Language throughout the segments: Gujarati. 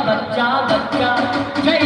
का बच्चा बच्चा जय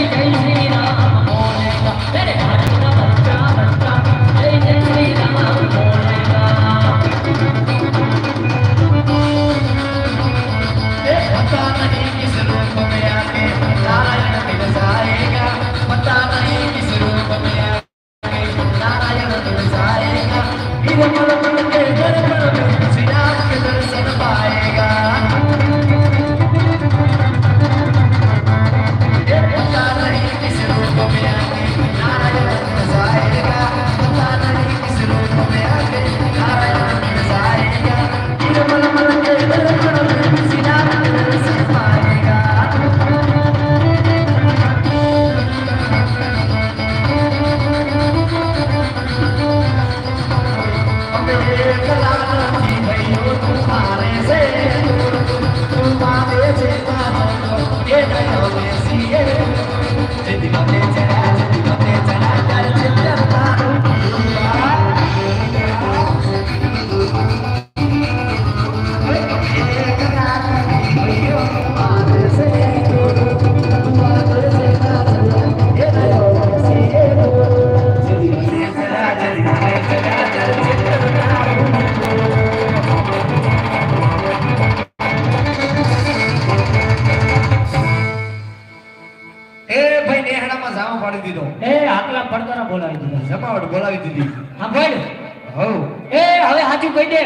પાડી દીધો. એ આકલા પડકારા બોલાવી દીધા. જમાવટ બોલાવી દીધી. હા હવ એ હવે સાચું કહી દે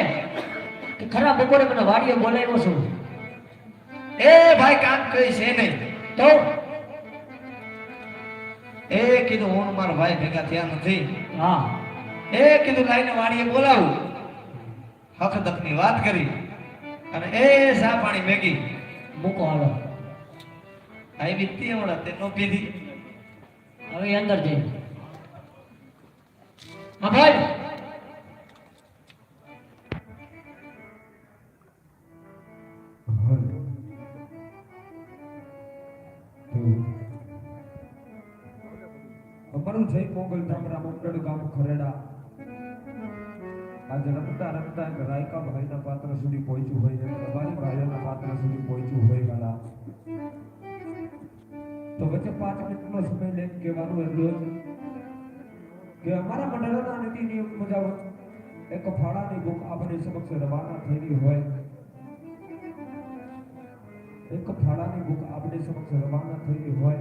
કે ખરા બપોરે મને વાડીએ બોલાવ્યો છું. એ ભાઈ કામ કઈ છે નહીં. તો? એ કીધું હું મારો ભાઈ ભેગા થયા નથી. હા. એ કીધું લાઈને વાણીએ બોલાવું. હક દકની વાત કરી અને એ સા પાણી મેગી મૂકો હાલો. આવી તે હમણાં તે નો પીધી હવે અંદર જઈ ભાઈ. અમારું જય મોગલ ધામરા મંડળ, ગામ ખરેડા. આજે રમતા રમતા રાયકા ભાઈના પાત્ર સુધી પહોંચ્યું હોય ભાઈઓના પાત્ર સુધી પહોંચ્યું હોય વચ્ચે પાંચ મિનિટનો સમય લઈને કહેવાનું જ. કે અમારા મંડળના નીતિ નિયમ મુજબ એક ફાળાની બુક આપણી સમક્ષ રવાના થયેલી હોય. એક ફાળાની બુક આપણી સમક્ષ રવાના થયેલી હોય.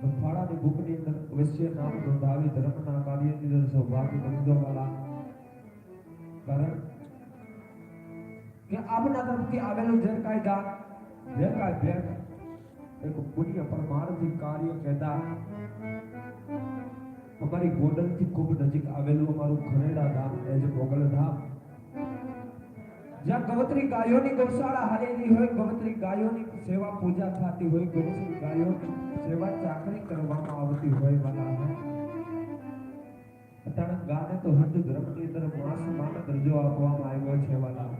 તો ફાળાની બુકની અંદર અવશ્ય નામ નોંધાવી ધર્મના કાર્યની અંદર સૌભાગ્ય વાલા. કારણ કે આપના તરફથી આવેલું જે કાયદા, જે કાંઈ ભેટ એક પુણ્ય પરમાર્થી કાર્ય કહેતા. અમારી ગોંડલથી ખૂબ નજીક આવેલું અમારું ખરેડા ધામ એ જ મોગલ ધામ. જ્યાં ગવત્રી ગાયોની ગૌશાળા હાલેલી હોય, ગવત્રી ગાયોની સેવા પૂજા થતી હોય, ગવત્રી ગાયોની સેવા ચાકરી કરવામાં આવતી હોય વાલા અટાણે ગાને તો હિન્દુ ધર્મની અંદર માણસ માન દરજ્જો આપવામાં આવ્યો છે વાલા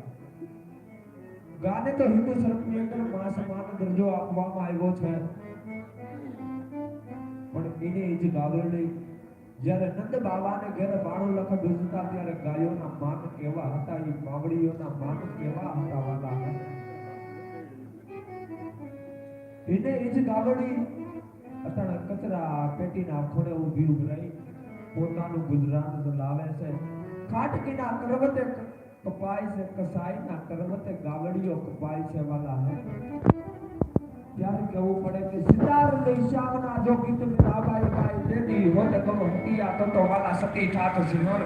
ગાને તો હિન્દુ સર્ક્યુલેટરમાં સમાન માન દરજ્જો આપવામાં આવ્યો છે. પણ એને જ ગાવરણી જ્યારે નંદ બાબાને ઘેર બાણું લખ ડૂબતા ત્યારે ગાયોના માન કેવા હતા, એ માવડીઓના માન કેવા હતા વાતા એને એ જ ગાવડી અટાણે કચરા પેટીના ખોડે ઊભી ઉભરાઈ પોતાનું ગુજરાત લાવે છે. ખાટકીના કરવતે કપાય છે કસાઈના કરવતે ગાવડીઓ કપાય છે વાલા, હે? ત્યારે કેવું પડે કે સિતાર દૈશાવના જો ગીત મિલાવાય ગાય દેદી હોત ગમ હટિયા તો તો વાલા સતી ઠાઠ સિંહણ